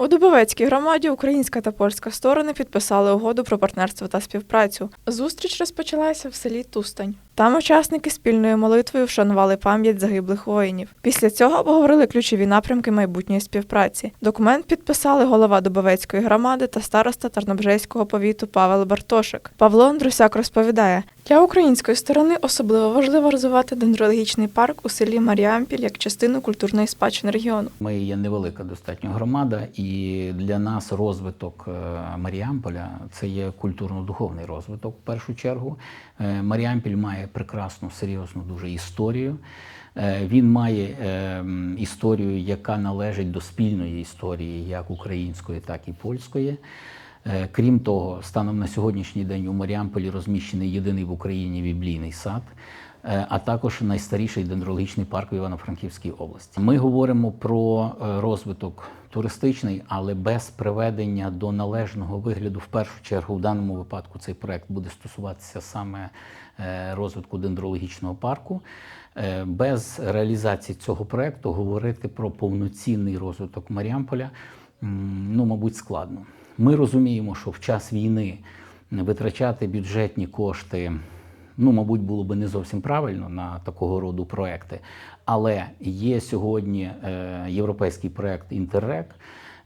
У Дубовецькій громаді українська та польська сторони підписали угоду про партнерство та співпрацю. Зустріч розпочалася в селі Тустань. Там учасники спільною молитвою вшанували пам'ять загиблих воїнів. Після цього обговорили ключові напрямки майбутньої співпраці. Документ підписали голова Дубовецької громади та староста Тарнобжейського повіту Павел Бартошик. Павло Андрусяк розповідає: для української сторони особливо важливо розвивати дендрологічний парк у селі Маріампіль як частину культурної спадщини регіону. Ми є невелика достатньо громада, і для нас розвиток е, Маріамполя це є культурно-духовний розвиток в першу чергу. Е, Маріампіль має прекрасну, серйозну дуже історію. Е, Він має історію, яка належить до спільної історії, як української, так і польської. Е, Крім того, станом на сьогоднішній день у Маріамполі розміщений єдиний в Україні біблійний сад, е, а також найстаріший дендрологічний парк в Івано-Франківській області. Ми говоримо про е, розвиток туристичний, але без приведення до належного вигляду. В першу чергу, в даному випадку цей проект буде стосуватися саме розвитку дендрологічного парку. Без реалізації цього проекту говорити про повноцінний розвиток Маріамполя ну, мабуть, складно. Ми розуміємо, що в час війни витрачати бюджетні кошти, ну, мабуть, було би не зовсім правильно на такого роду проекти. Але є сьогодні е, європейський проект Інтеррек.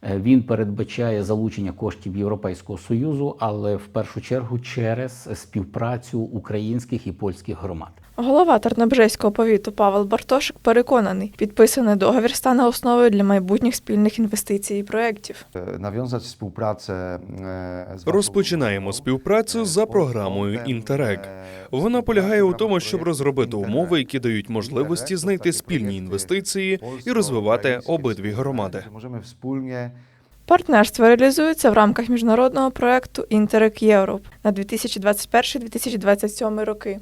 Е, Він передбачає залучення коштів Європейського союзу, але в першу чергу через співпрацю українських і польських громад. Голова Тарнобжейського повіту Павел Бартошик переконаний, підписаний договір стане основою для майбутніх спільних інвестицій і проєктів. e, nawiązać współpracę e, Розпочинаємо співпрацю за програмою Інтерек. Вона полягає у тому, щоб розробити умови, які дають можливості знайти спільні інвестиції і розвивати обидві громади. Możemy wspólnie Партнерство реалізується в рамках міжнародного проекту Інтерек Європ на 2021-2027 роки.